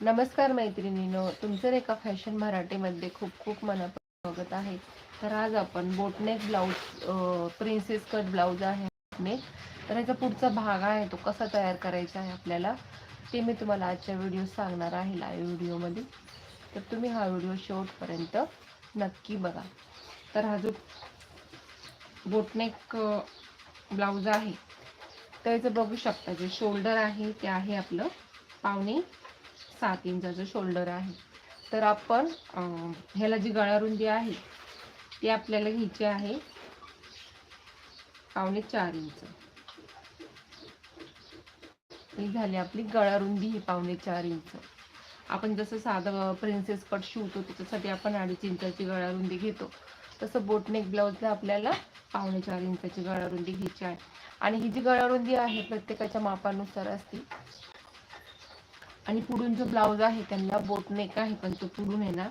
नमस्कार मैत्रिणीनो तुमचं एका फॅशन मराठीमध्ये खूप खूप मनापासून स्वागत आहे. तर आज आपण boat neck blouse princess cut blouse आहे बोटनेक तर याचा पुढचा भाग आहे तो कसा तयार करायचा आहे आपल्याला ते मी तुम्हाला आजच्या व्हिडिओ सांगणार आहे लाईव्ह व्हिडिओमध्ये तर तुम्ही हा व्हिडिओ शेवटपर्यंत नक्की बघा. तर हा जो बोटनेक ब्लाऊज आहे तर याचं बघू शकता जे शोल्डर आहे ते आहे आपलं पावणे सात इंचाचं शोल्डर आहे. तर आपण ह्याला जी गळारुंदी आहे ती आपल्याला घ्यायची आहे पावणे चार इंच. ही झाली आपली गळारुंदी ही पावणे चार इंच. आपण जसं साधं प्रिन्सेस कट शिवतो त्याच्यासाठी आपण अडीच इंचाची गळारुंदी घेतो. तसं बोटनेक ब्लाऊजला आपल्याला पावणे चार इंचाची गळारुंदी घ्यायची आहे. आणि ही जी गळारुंदी आहे प्रत्येकाच्या मापानुसार असते आणि पुढून जो ब्लाऊज आहे त्यांना बोटनेक आहे पण तो पुढून आहे ना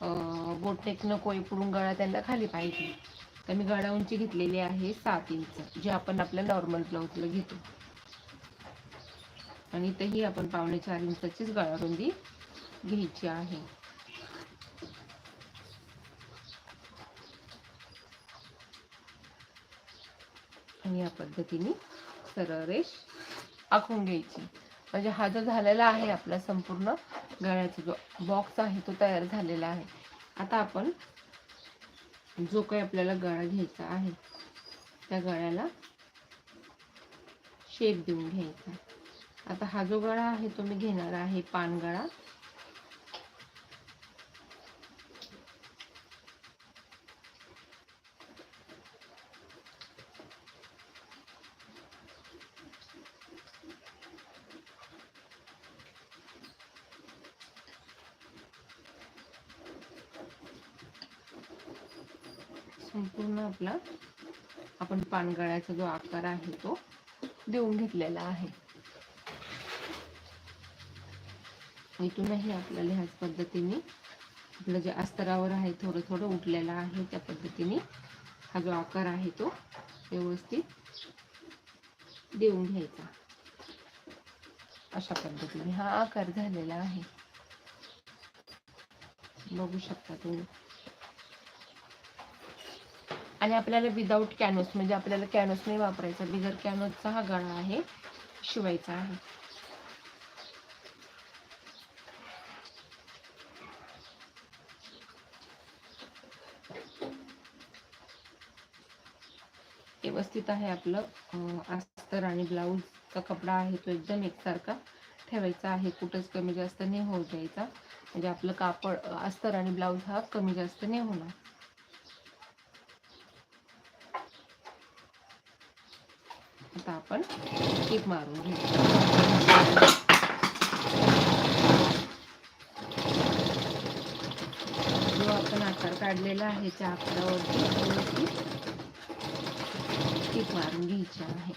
अं, बोटनेक नकोय पुढून गळा त्यांना खाली पाहिजे. तर मी गळा उंची घेतलेली आहे सात इंच जे आपण आपल्या नॉर्मल ब्लाऊजला घेतो. आणि इथंही आपण पावणे चार इंचाचीच गळारुंदी घ्यायची आहे. आणि या पद्धतीने सरळ रेष आखून घ्यायची. म्हणजे हा जो झालेला आहे आपला संपूर्ण गळ्याचा जो बॉक्स आहे तो तयार झालेला आहे. आता आपण जो काही आपल्याला गळा घ्यायचा आहे त्या गळ्याला शेप देऊन घ्यायचा. आता हा जो गळा आहे तो मी घेणार आहे पानगळा गळा संपूर्ण आपला. आपण पानगळ्याचा जो आकार आहे तो देऊन घेतलेला आहे. इथूनही आपल्याला ह्याच पद्धतीने आपलं जे अस्तरावर आहे थोडं थोडं उठलेलं आहे त्या पद्धतीने हा जो आकार आहे तो व्यवस्थित देऊन घ्यायचा. अशा पद्धतीने हा आकार झालेला आहे. बघू शकता तुम्ही. आणि आपल्याला विदाऊट कॅनव्हस म्हणजे आपल्याला कॅनव्हस नाही वापरायचा. बिगर कॅनव्हसचा हा गळा आहे शिवायचा आहे. व्यवस्थित आहे आपलं अस्तर आणि ब्लाऊजचा कपडा आहे तो एकदम एकसारखा ठेवायचा आहे. कुठंच कमी जास्त नाही होऊ द्यायचा. म्हणजे आपलं कापड अस्तर आणि ब्लाऊज हा कमी जास्त नाही होणार आता आपण टीप मारून घेऊ जो आपण आकार काढलेला आहे त्या आकारावरती व्यवस्थित टीप मारून घ्यायची आहे.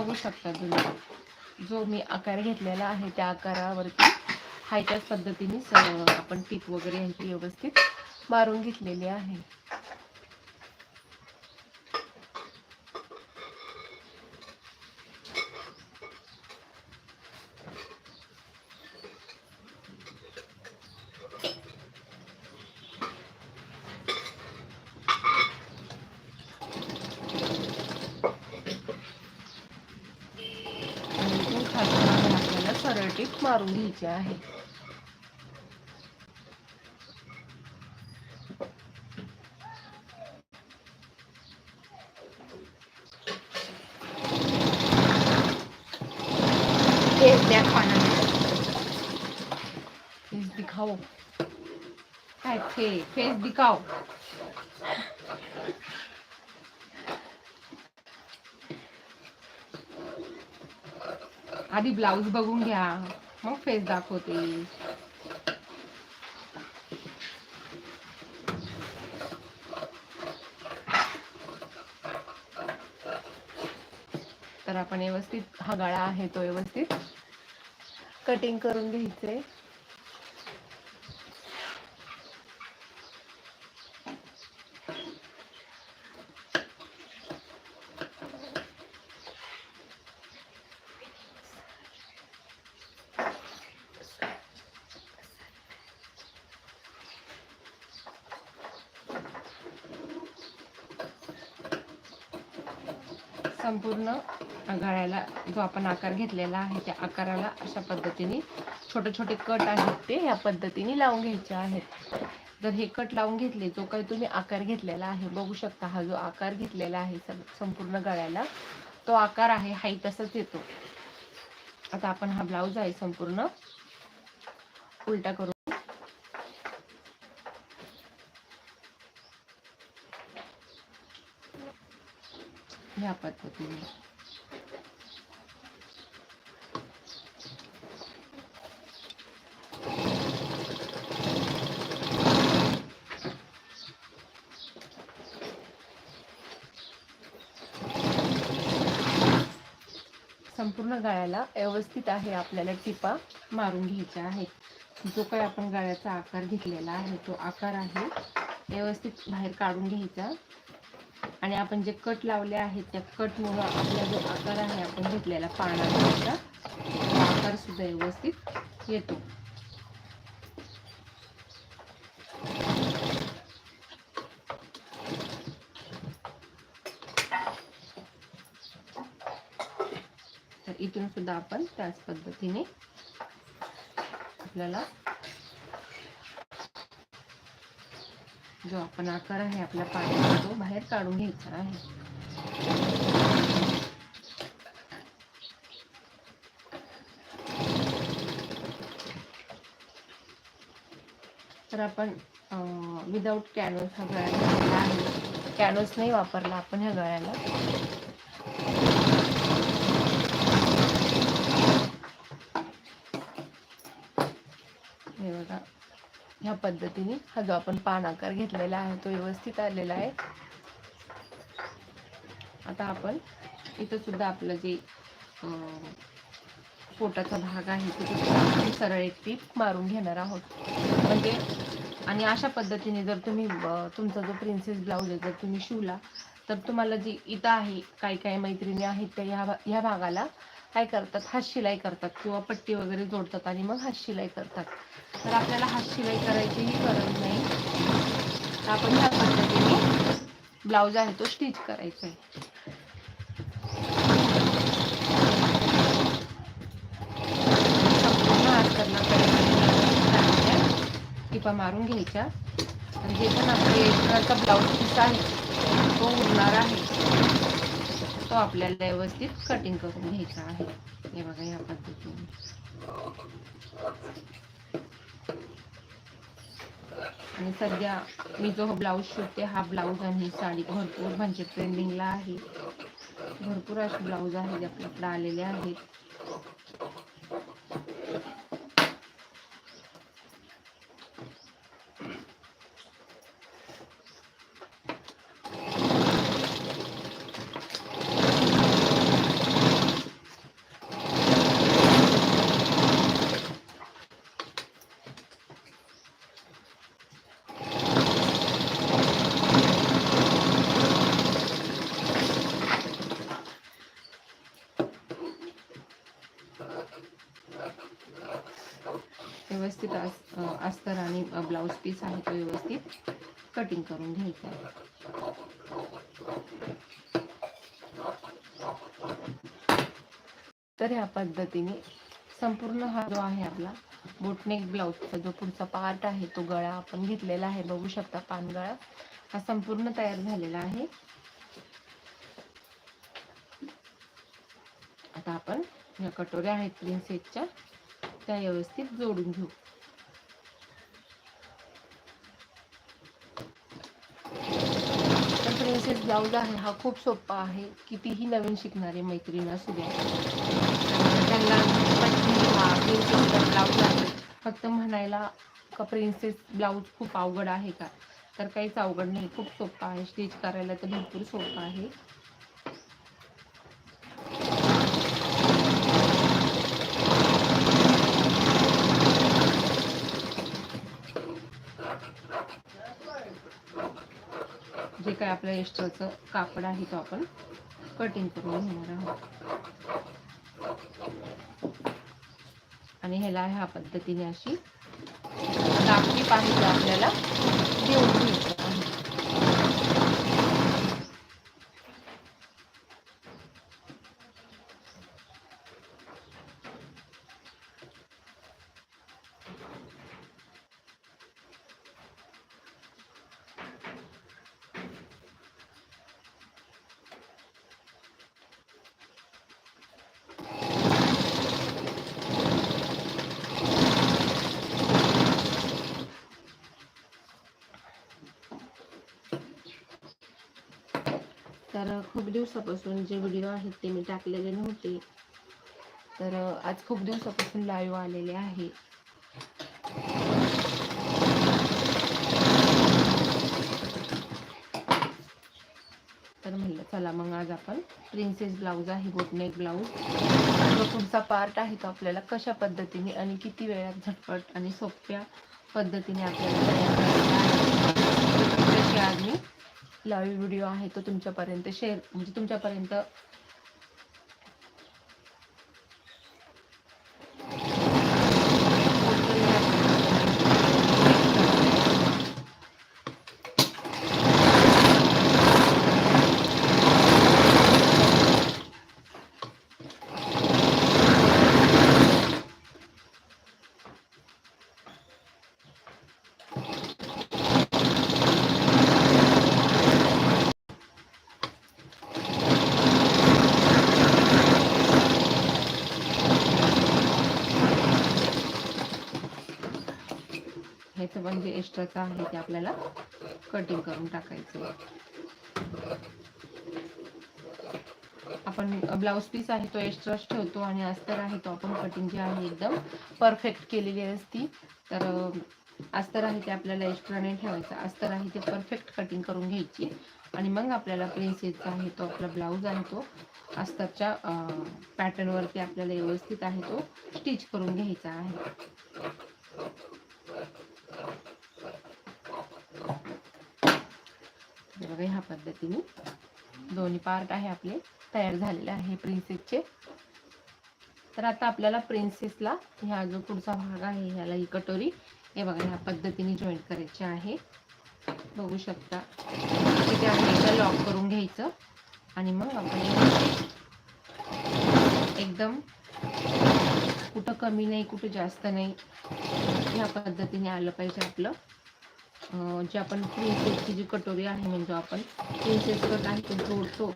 बघू शकता तुम्ही. जो मी आकार घेतलेला आहे त्या आकारावरती हाय त्याच पद्धतीने आपण टीप वगैरे यांची व्यवस्थित मारून घेतलेली आहे आणि इथून खालून आहे आपल्याला मारून घ्यायची आहे. फेस दाखवा ना फेस दिखाओ. काय फे फेस दिखाओ. आधी ब्लाऊज बघून घ्या. मग फेस दाखवते. तर आपण व्यवस्थित हा गळा आहे तो व्यवस्थित. कटिंग करून घ्यायचे. संपूर्ण गळ्याला जो आपण आकार घेतलेला आहे त्या आकाराला अशा पद्धतीने छोटे छोटे कट आहेत ते ह्या पद्धतीने लावून घ्यायचे आहेत. जर हे कट लावून घेतले जो काही तुम्ही आकार घेतलेला आहे बघू शकता हा जो आकार घेतलेला आहे संपूर्ण गळ्याला तो आकार आहे हाई तसाच येतो. आता आपण हा ब्लाऊज आहे संपूर्ण उलटा करून ह्या पद्धतीने संपूर्ण गळ्याला व्यवस्थित आहे आपल्याला टिपा मारून घ्यायच्या आहेत. जो काही आपण गळ्याचा आकार घेतलेला आहे तो आकार आहे व्यवस्थित बाहेर काढून घ्यायचा. आणि आपण जे कट लावले आहेत त्या कटमुळं आपला जो आकार आहे आपण घेतलेला पानाचा आकार सुद्धा व्यवस्थित येतो. तर इथून सुद्धा आपण त्याच पद्धतीने आपल्याला जो आपण आकार आहे आपल्या पाण्याचा तो बाहेर काढून घ्यायचा आहे. तर आपण विदाऊट कॅनव्हस हा गळ्याला आहे. कॅनव्हस नाही वापरला आपण ह्या गळ्याला. हे बघा. ह्या पद्धतीने हा जो आपण पान आकार घेतलेला आहे तो व्यवस्थित आलेला आहे. आता आपण इथं सुद्धा आपलं जे पोटाचा भाग आहे तिथे सरळ एक टीप मारून घेणार आहोत. म्हणजे आणि अशा पद्धतीने जर तुम्ही तुमचा जो प्रिन्सेस ब्लाऊज आहे जर तुम्ही शिवला तर तुम्हाला जी इथं आहे काही काही मैत्रिणी आहेत त्या ह्या भा- ह्या भागाला काय करतात? हात शिलाई करतात किंवा पट्टी वगैरे जोडतात आणि मग हात शिलाई करतात. तर आपल्याला हात शिलाई करायचीही गरज नाही. तर आपण ह्या पद्धतीने ब्लाऊज आहे तो स्टिच करायचा आहे. टिपा मारून घ्यायच्या. आणि जे पण आपले ब्लाऊज पीस आहे. तो उरणार आहे. तो आपल्याला व्यवस्थित कटिंग करून घ्यायचा आहे. हे बघा या पद्धतीने. आणि सध्या मी जो ब्लाऊज शिवते हा ब्लाऊज आणि ही साडी भरपूर म्हणजे ट्रेंडिंगला आहे. भरपूर असे ब्लाऊज आहेत जे आपल्याकडे आलेले आहेत. व्यवस्थित अस- अस्तर आणि ब्लाऊज पीस आहे तो व्यवस्थित कटिंग करून घ्यायचा तर ह्या पद्धतीने संपूर्ण हा जो आहे आपला बोटनेक ब्लाऊजचा जो पुढचा पार्ट आहे तो गळा आपण घेतलेला आहे. बघू शकता पानगळा हा संपूर्ण तयार झालेला आहे. आता आपण या कटोऱ्या आहेत प्रिन्सेसच्या. त्या व्यवस्थित जोडून घेऊ. प्रिन्सेस ब्लाऊज आहे हा खूप सोपा आहे. कितीही नवीन शिकणारे मैत्रीण असू द्या त्यांना हा प्रिन्सेसचा ब्लाऊज आहे. फक्त म्हणायला का प्रिन्सेस ब्लाऊज खूप अवघड आहे का? तर काहीच अवघड नाही. खूप सोपा आहे. स्टिच करायला तर भरपूर सोपं आहे. आपलं आपल्या एक्स्ट्राचं कापड आहे तो आपण कटिंग करून घेणार आहोत. आणि ह्याला ह्या पद्धतीने अशी कापडी पाहिजे आपल्याला देऊन घ्यायचं आहे तर खूप दिवसापासून जे व्हिडिओ आहेत ते मी टाकलेले नव्हते. तर आज खूप दिवसापासून लाईव्ह आलेले आहे. तर म्हणलं चला मग आज आपण प्रिन्सेस ब्लाऊज आहे बोटनेक ब्लाऊज पुढचा पार्ट आहे तो आपल्याला कशा पद्धतीने आणि किती वेळात झटपट आणि सोप्या पद्धतीने आपल्याला तयार करायचा आहे. आज मी लाईव्ह व्हिडिओ आहे तो तुमच्यापर्यंत शेअर म्हणजे तुमच्यापर्यंत ह्याचं पण जे म्हणजे एक्स्ट्राचं आहे ते आपल्याला कटिंग करून टाकायचं. आपण ब्लाऊज पीस आहे तो एक्स्ट्राच ठेवतो आणि अस्तर आहे तो आपण कटिंग जे आहे एकदम परफेक्ट केलेली असती. तर अस्तर आहे ते आपल्याला एक्स्ट्रा नाही ठेवायचं. अस्तर आहे ते परफेक्ट कटिंग करून घ्यायची. आणि मग आपल्याला प्रिन्सेसचा आहे तो आपला ब्लाऊज आहे तो अस्तरच्या पॅटर्नवरती आपल्याला व्यवस्थित आहे तो स्टिच करून घ्यायचा आहे. बघा ह्या पद्धतीने दोन्ही पार्ट आहे आपले तयार झालेले आहे प्रिन्सेसचे तर आता आपल्याला प्रिन्सेसला ह्या जो पुढचा भाग आहे ह्याला ही कटोरी हे बघा ह्या पद्धतीने जॉईंट करायची आहे. बघू शकता. तिथे आपण एकदा लॉक करून घ्यायचं आणि मग आपण एकदम कुठं कमी नाही कुठं जास्त नाही ह्या पद्धतीने आलं पाहिजे आपलं. जे आपण प्रिन्सेसची जी कटोरी आहे म्हणजे आपण प्रिन्सेस कट आहे तो जोडतो.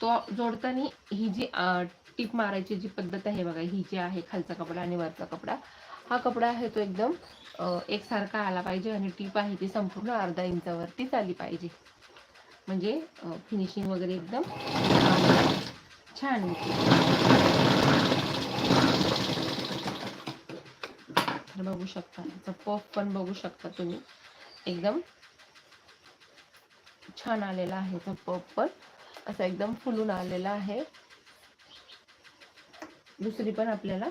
तो जोडताना ही जी टीप मारायची जी पद्धत आहे बघा ही जी आहे खालचा कपडा आणि वरचा कपडा हा कपडा आहे तो एकदम एकसारखा आला पाहिजे आणि टीप आहे ती संपूर्ण अर्धा इंचावरतीच आली पाहिजे. म्हणजे फिनिशिंग वगैरे एकदम छान बघू शकता पफ पण बघू शकता तुम्ही. एकदम छान आलेला आहे तो पर्पल पण. असा एकदम फुलून आलेला आहे. दुसरी पण आपल्याला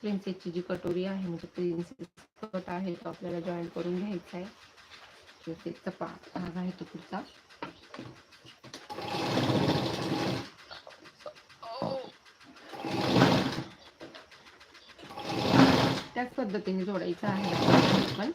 प्रिन्सेसची जी कटोरी आहे म्हणजे प्रिन्सेस कट आहे तो आपल्याला जॉईन करून घ्यायचा आहे. प्रिन्सेसचा पा भाग आहे तो पुढचा. त्याच पद्धतीने जोडायचं आहे. पण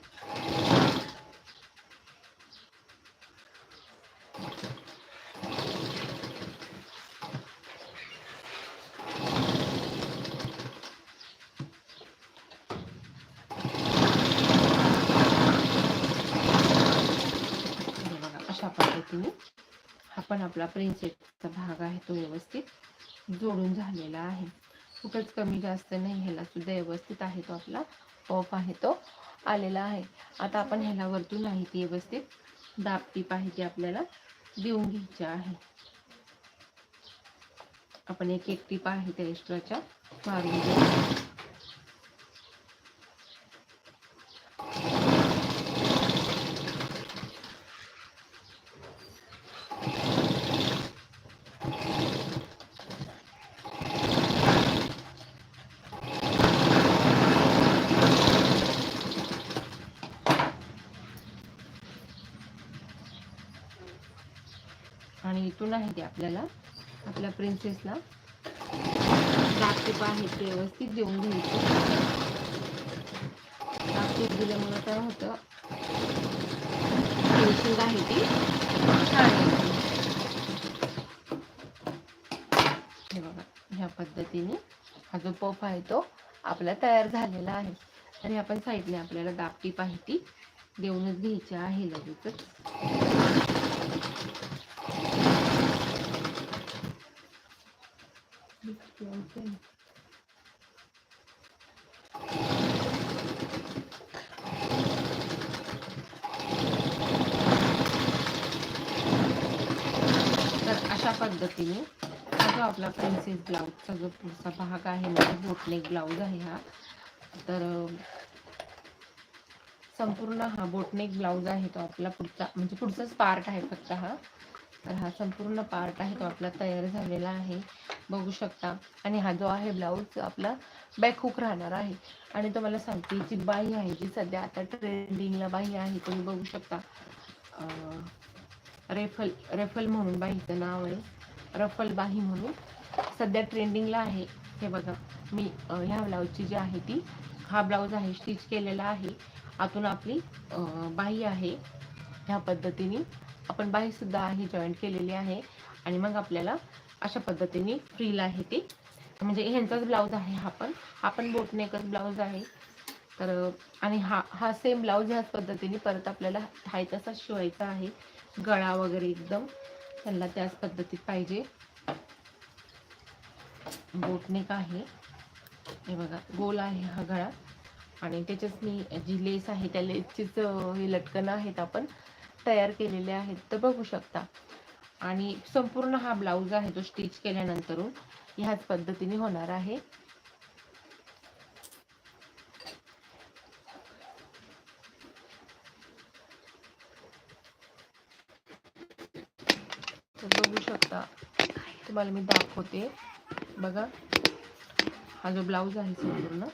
हे बघा अशा पद्धतीने हा पण आपला प्रिन्सेटचा भाग आहे तो व्यवस्थित जोडून झालेला आहे. कुठंच कमी जास्त नाही ह्याला सुद्धा व्यवस्थित आहे तो आपला. पॉप आहे तो आलेला आहे. आता आपण ह्याला वरतून आहे ती व्यवस्थित. दापटी पाहिजे आहे आपल्याला देऊन घ्यायची आहे. आपण एक एक टीप आहे त्या एक्स्ट्राच्या मारून आणि इथून आहे ते आपल्याला आपल्या प्रिन्सेसला दागटीप आहे ते व्यवस्थित देऊन घ्यायचं. दागटीप दिल्यामुळे काय होतं? फिनिशिंग आहे ती. छान हे बघा ह्या पद्धतीने हा जो पफ आहे तो आपला तयार झालेला आहे. आणि आपण साईडने आपल्याला दापटीप आहे ती देऊनच घ्यायची आहे लगेचच तर अशा पद्धतीने हा जो आपला प्रिन्सेस ब्लाऊजचा जो पुढचा भाग आहे म्हणजे बोटनेक ब्लाऊज आहे हा. तर संपूर्ण हा बोटनेक ब्लाऊज आहे तो आपला पुढचा म्हणजे पुढचाच पार्ट आहे फक्त हा. तर हा संपूर्ण पार्ट आहे तो आपला तयार झालेला आहे. बघू शकता. आणि हा जो आहे ब्लाऊज आपला बॅकहुक राहणार आहे. आणि तुम्हाला सांगते जी बाई आहे जी सध्या आता ट्रेंडिंगला बाई आहे तुम्ही बघू शकता. रेफल रेफल म्हणून बाईचं नाव आहे. रफल बाही म्हणून. सध्या ट्रेंडिंगला आहे. हे बघा मी ह्या ब्लाऊजची जी आहे ती हा ब्लाऊज आहे स्टिच केलेला आहे. आतून आपली बाई बाही आहे. ह्या पद्धतीने आपण बाईसुद्धा आहे जॉईंट केलेली आहे. आणि मग आपल्याला अशा पद्धतीने फ्रील आहे ती. म्हणजे ह्यांचाच ब्लाऊज आहे हा पण. हा पण बोटनेकच ब्लाऊज आहे. तर आणि हा हा सेम ब्लाऊज ह्याच पद्धतीने परत आपल्याला हाय तसाच शिवायचा आहे. गळा वगैरे एकदम. त्यांना त्याच पद्धतीत पाहिजे. बोटनेक आहे. हे बघा गोल आहे हा गळा. आणि त्याच्याच मी जी लेस आहे त्या लेसचीच हे लटकन आहेत आपण तयार केलेले आहेत. तर बघू शकता. आणि संपूर्ण हा ब्लाऊज आहे तो स्टिच केल्यानंतर ह्याच पद्धतीने होणार आहे. तर बघू शकता तुम्हाला मी दाखवते. बघा हा जो ब्लाऊज आहे संपूर्ण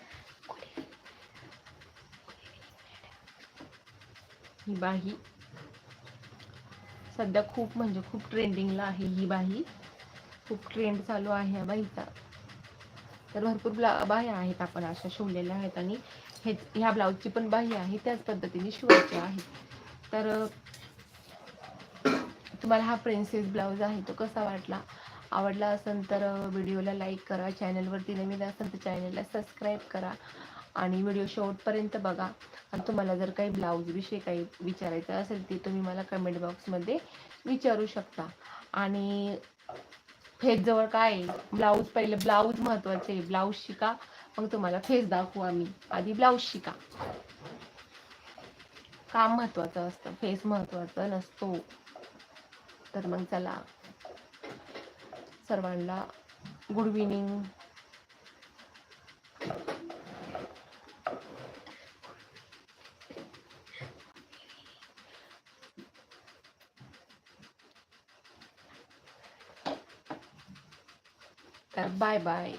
ही बाही सध्या खूप म्हणजे खूप ट्रेंडिंगला आहे ही बाही खूप ट्रेंड चालू आहे या बाईचा. तर भरपूर ब्ला बाह्या आहेत आपण अशा शिवलेल्या आहेत आणि हे ह्या ब्लाऊजची पण बाही आहे त्याच पद्धतीने शिवायची आहे तर तुम्हाला हा प्रिन्सेस ब्लाऊज आहे तो कसा वाटला? आवडला असेल तर व्हिडिओला लाईक करा चॅनलवरती नवीन असेल तर चॅनलला सबस्क्राईब करा. आणि व्हिडिओ शेवटपर्यंत बघा. आणि तुम्हाला जर काही ब्लाऊजविषयी काही विचारायचं असेल ते तुम्ही मला कमेंट बॉक्समध्ये विचारू शकता. आणि फेस जवळ काय आहे? ब्लाऊज पहिले ब्लाऊज महत्त्वाचे आहे. ब्लाऊज शिका मग तुम्हाला फेस दाखवू आम्ही. आधी ब्लाऊज शिका. काम महत्वाचं असतं. फेस महत्वाचं नसतो. तर मग चला. सर्वांना गुड इव्हिनिंग Bye-bye.